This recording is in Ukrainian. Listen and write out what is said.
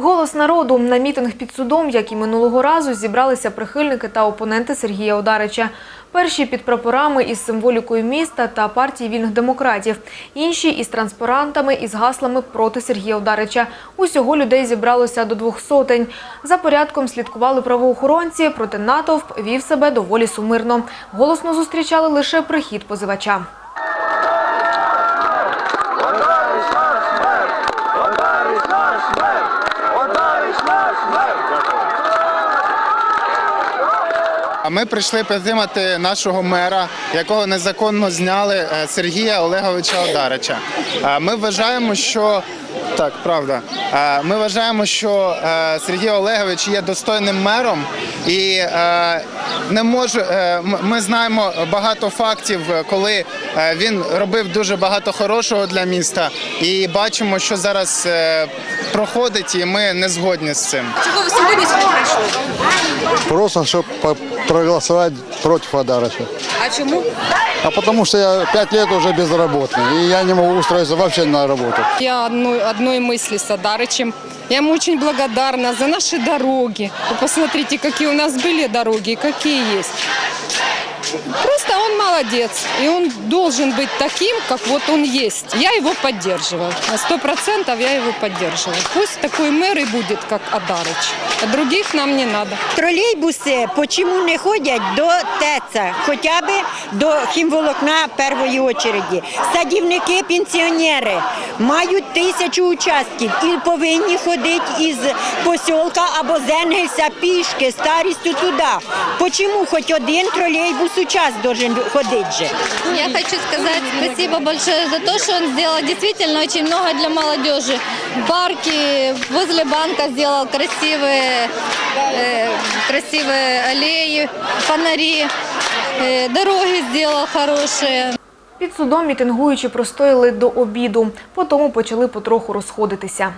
Голос народу на мітинг під судом, як і минулого разу, зібралися прихильники та опоненти Сергія Одарича. Перші під прапорами із символікою міста та партії вільних демократів, інші із транспарантами із гаслами проти Сергія Одарича. Усього людей зібралося до двох сотень. За порядком слідкували правоохоронці, проте натовп вів себе доволі сумирно. Голосно зустрічали лише прихід позивача. А ми прийшли підтримати нашого мера, якого незаконно зняли е, Сергія Олеговича Одарича. Ми вважаємо, що так, правда. Ми вважаємо, що е, Сергій Олегович є достойним мером і е, не може. Ми знаємо багато фактів, коли він робив дуже багато хорошого для міста, і бачимо, що зараз проходить, і ми не згодні з цим. Чого ви сьогодні сюди прийшли? Просто, чтобы по- проголосовать против Адарыча. А чому? А потому что я пять лет уже безработный, и я не могу устроиться вообще на работу. Я одной, одной мысли с Адарычем. Я ему очень благодарна за наши дороги. Вы посмотрите, какие у нас были дороги и какие есть. Просто он молодец, и он должен быть таким, как вот он есть. Я его поддерживаю. На сто процентов я его поддерживаю. Пусть такой мэр и будет, как Адарыч. А других нам не надо. Тролейбуси почему не ходять до ТЕЦа, хоча б до хімволокна першої очереді. Садівники, пенсіонери мають тисячу участків і повинні ходити із посілка або з Енгельса пішки, старістю туди. Почому хоч один тролейбус у час должен ходити же? Я хочу сказать спасибо большое за то, что он сделал действительно очень много для молодежи. Парки возле банка сделал красивые, э, красивые аллеи, фонари, э, дороги сделал хорошие. Під судом мітингуючі простояли до обіду, потім почали потроху розходитися.